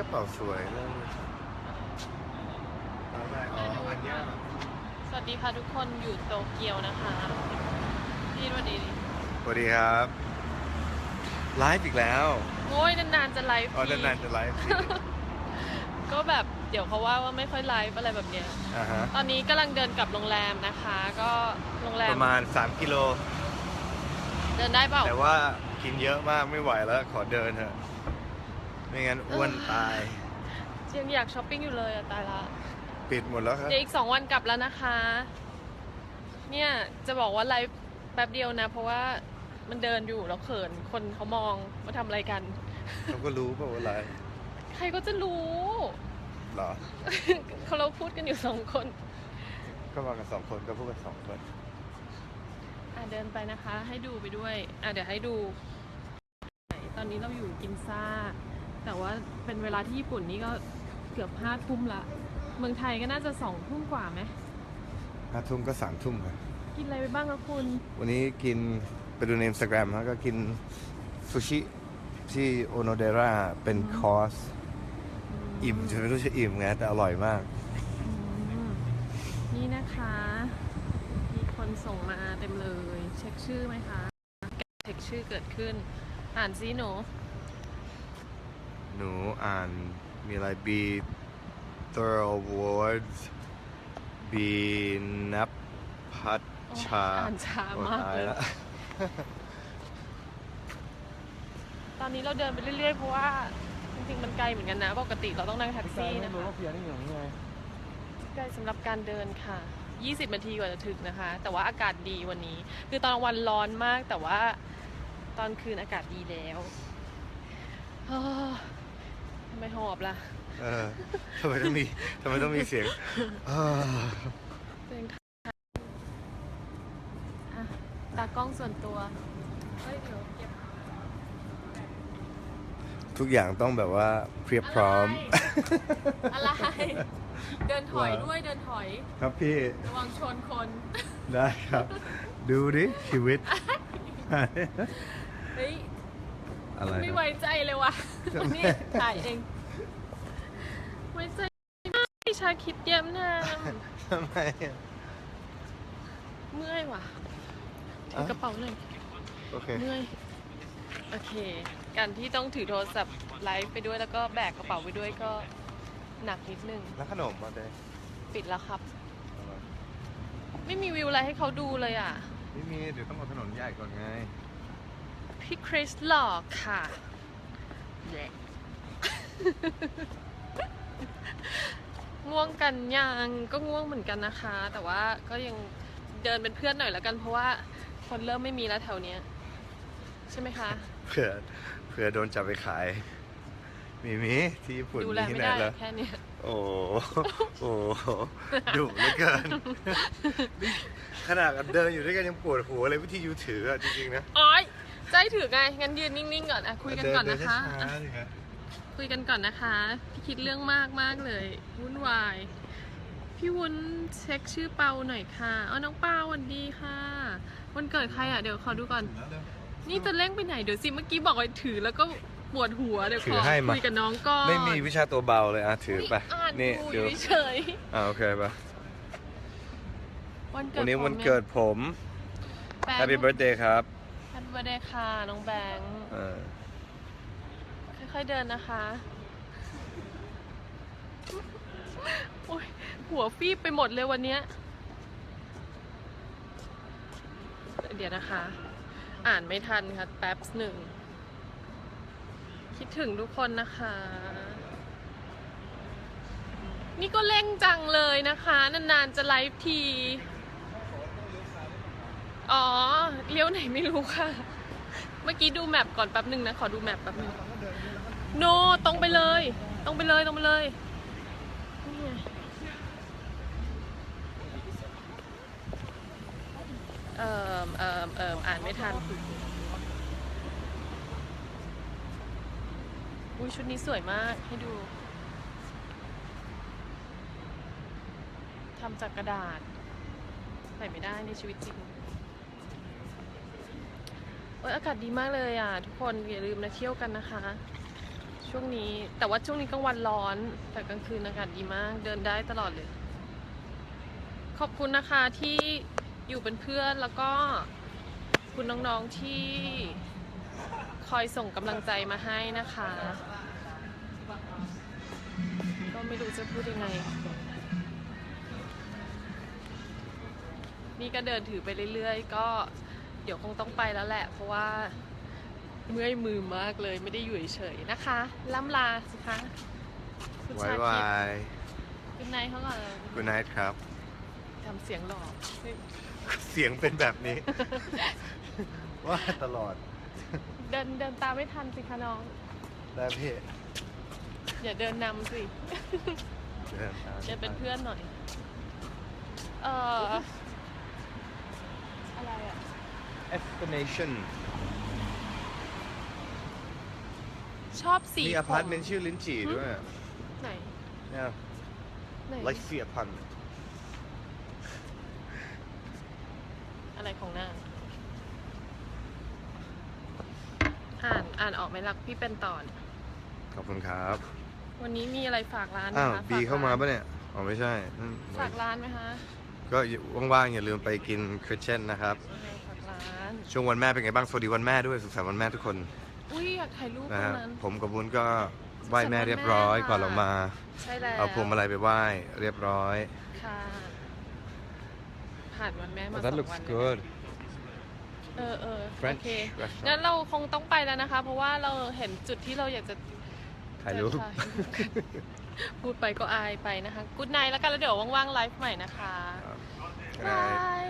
กระเป๋าสวยเลยอะไรอ๋ออันเนี้ยสวัสดีค่ะทุกคนอยู่โตเกียวนะคะพี่สวัสดีดิสวัสดีครับไลฟ์อีกแล้วโอ้ยนานๆจะไลฟ์อ๋อทีนานๆจะไลฟ์สิก็แบบเดี๋ยวเขาว่าว่าไม่ค่อยไลฟ์อะไรแบบเนี้ย อ่าฮะตอนนี้กำลังเดินกลับโรงแรมนะคะ ก็โรงแรปมระมาณ 3 กิโล เดินได้เปล่าแต่ว่ากินเยอะมากไม่ไหวแล้ว ขอเดินเถอะ ไม่งั้นอ้วนตาย ยังอยากช้อปปิ้งอยู่เลยอะตายละ ปิดหมดแล้วครับ เดี๋ยวอีกสองวันกลับแล้วนะคะ เนี่ยจะบอกว่าไลฟ์แป๊บเดียวนะ เพราะว่ามันเดินอยู่แล้วเขินคนเขามองว่าทำอะไรกัน เขาก็รู้เปล่าว่าไลฟ์ใครก็จะรู้ เหรอ เขาเราพูดกันอยู่สองคนก็มากันสองคนก็พูดกันสองคน อะเดินไปนะคะ ให้ดูไปด้วย อะเดี๋ยวให้ดู ตอนนี้เราอยู่กินซ่า แต่ว่าเป็นเวลาที่ญี่ปุ่นนี่ก็เกือบห้าทุ่มละ เมืองไทยก็น่าจะสองทุ่มกว่าไหมห้าทุ่มก็สามทุ่มครับกินอะไรไปบ้างคะคุณ วันนี้กินไปดูในอินสตาแกรมแล้วก็กินซูชิที่โอโนเดราเป็นคอร์สอิ่มจะไม่รู้จะอิ่มไงแต่อร่อยมากอืมนี่นะคะ มีคนส่งมาเต็มเลย เช็คชื่อไหมคะ เช็คชื่อเกิดขึ้น อ่านซิหนู หนูอ่านมีอะไร B Thorough Awards B นับพัชชาอ่านช้าโอ้มากตายเลยแล้วตอนนี้เราเดินไปเรื่อยๆ เพราะว่า จริงๆ มันไกลเหมือนกันนะ ปกติเราต้องนั่งแท็กซี่นะคะไกลสำหรับการเดินค่ะ 20 นาทีกว่าจะถึงนะคะ แต่ว่าอากาศดีวันนี้ คือตอนกลางวันร้อนมากแต่ว่าตอนคืนอากาศดีแล้วเฮ้อทำ ไมหอบล่ะ เออทำไมต้องมีทำไมต้องมีเสียงเออตัวเองค่ะอะตากล้องส่วนตัว เฮ้ยเดี๋ยวเก็บทุกอย่างต้องแบบว่าเพียบพร้อม อะไร เดินถอยว้าวด้วยเดินถอย ครับพี่ ระวังชนคน ได้ครับ ดูดิชีวิต เฮ้ย อะไรไม่นะไว้ใจเลยว่ะทำไมนี่ถ่ายเองไว้ใจไม่ชาคิดเยี่ยมนามทำไมอะเมื่อยว่ะถืออะกระเป๋าหน่อยโอเคเมื่อยโอเค การที่ต้องถือโทรศัพท์ไลฟ์ไปด้วยแล้วก็แบกกระเป๋าไปด้วยก็หนักนิดนึงแล้วขนมมาเด้ปิดแล้วครับ ไม่มีวิวอะไรให้เขาดูเลยอะ ไม่มี เดี๋ยวต้องเอาถนนใหญ่ก่อนไง พี่คริสหลอกค่ะแหละง่วงกันยังก็ง่วงเหมือนกันนะคะ แต่ว่าก็ยังเดินเป็นเพื่อนหน่อยแล้วกันเพราะว่าคนเริ่มไม่มีแล้วแถวเนี้ยใช่ไหมคะ เผื่อเผื่อโดนจับไปขาย มีมีที่ญี่ปุ่นดูมีแลที่ไม่ไหนได้แล้วแค่เนี้ยโอ้โหโอ้โหดุเหลือเกินนี่ขนาดเดินอยู่ด้วยกันยังปวดหัวเลยวิธียูถืออะจริงๆนะอ๋อย ใจถือไง งั้นยืนนิ่งๆก่อนอะคุยกันก่อนเดินะคะเดิอะช้าๆสิครับคุยกันก่อนนะคะ พี่คิดเรื่องมากมากเลยวุ่นวาย พี่วุ้นเช็คชื่อเปาหน่อยค่ะเอาน้องเปาสวันดีค่ะ วันเกิดใครอะ เดี๋ยวขอดูก่อน นี่จะเร่งไปไหน เดี๋ยวสิ เมื่อกี้บอกว่าถือแล้วก็ปวดหัวเดี๋ยวขถืออให้มาคุยกับน้องก่อน ไม่มีวิชาตัวเบาเลยอะถือไปยอ่านนี่ดูอดูยู่เฉยอ่าโอเคป่ะๆวันเกิดวันนี้ผมวันเกิดผม Happy Birthday ครับแฮปปี้เบิร์ดเดย์ค่ะ น้องแบงค์เออค่อยๆเดินนะคะ โอ้ยหัวฟีบไปหมดเลยวันเนี้ย เดี๋ยวนะคะ อ่านไม่ทันค่ะ แป๊บหนึ่ง คิดถึงทุกคนนะคะ นี่ก็เร่งจังเลยนะคะ นานๆจะไลฟ์ทีอ๋อ เลี้ยวไหนไม่รู้ค่ะ เมื่อกี้ดูแมปก่อนแป๊บหนึ่งนะ ขอดูแมปแป๊บหนึ่งโน ตรงไปเลย ตรงไปเลย ตรงไปเลยเอ่อเอ่อเอ่ออ่านไม่ทัน อุ้ยชุดนี้สวยมาก ให้ดูทำจากกระดาษ ใส่ไม่ได้ในชีวิตจริง เอยอากาศดีมากเลยอะ ทุกคนอย่าลืมนะเที่ยวกันนะคะ ช่วงนี้แต่ว่าช่วงนี้กลางวันร้อน แต่กลางคืนอากาศดีมาก เดินได้ตลอดเลย ขอบคุณนะคะที่อยู่เป็นเพื่อนแล้วก็คุณน้องๆที่คอยส่งกำลังใจมาให้นะคะ ก็ไม่รู้จะพูดยังไง นี่ก็เดินถือไปเรื่อยๆ ก็ ดี๋ยวคงต้องไปแล้วแหละ เพราะว่าเมื่อยมือมากเลยไม่ได้อยู่เฉยๆนะคะล่ำลาสิคะคุณไว้ชาไว้คิดคุณนายเขาก่อนเลย good night ครับ ทำเสียงหล่อเฮ้ยเสียงเป็นแบบนี้ ว่าตลอดเดินเดินตามไม่ทันสิคะน้อง ได้พี่อย่าเดินนำสิเดินตามเดินเป็นเพื่อนหน่อย เอ่ออะไรอะ explanation ชอบสีมีผอพาร์ตเมนต์ชื่อลิ้นจี่ด้วยไหนเนี่ยไหนไลฟ์เสียพันอะไรของนางอ่านอ่านออกไหมลักพี่เป็นตอนขอบคุณครับ วันนี้มีอะไรฝากร้านไหมอ้าวคะบีฝกเข้ามาร้นปะเนี่ยอ๋อไม่ใช่อืมฝากร้านไหมคะ ก็ว่างๆอย่าลืมไปกินคริสเชนนะครับเออฝากร้าน ช่วงวันแม่เป็นไงบ้างสวัสดีวันแม่ด้วยสุขสันต์วันแม่ทุกคนอุ้ยอยากถ่ายรูปตนะรงฮะนั้น ผมกับบุญก็ไหว้แม่เรียบร้อยสุขสันต์วันแม่ก่อนเรามา ใช่แล้วเอาพวงมาลัยไปไหว้เรียบร้อย ค่ะ ผ่านวันแม่มา But สอ that ง looks วันแล้ว good เออเออ French โอเค restaurant งั้นเราคงต้องไปแล้วนะคะ เพราะว่าเราเห็นจุดที่เราอยากจะถ่ายรูป จะถ่ายพูดไปก็อายไปนะคะ กูดไนแล้วกันแล้วเดี๋ยวว่างๆไลฟ์ใหม่นะคะครับบาย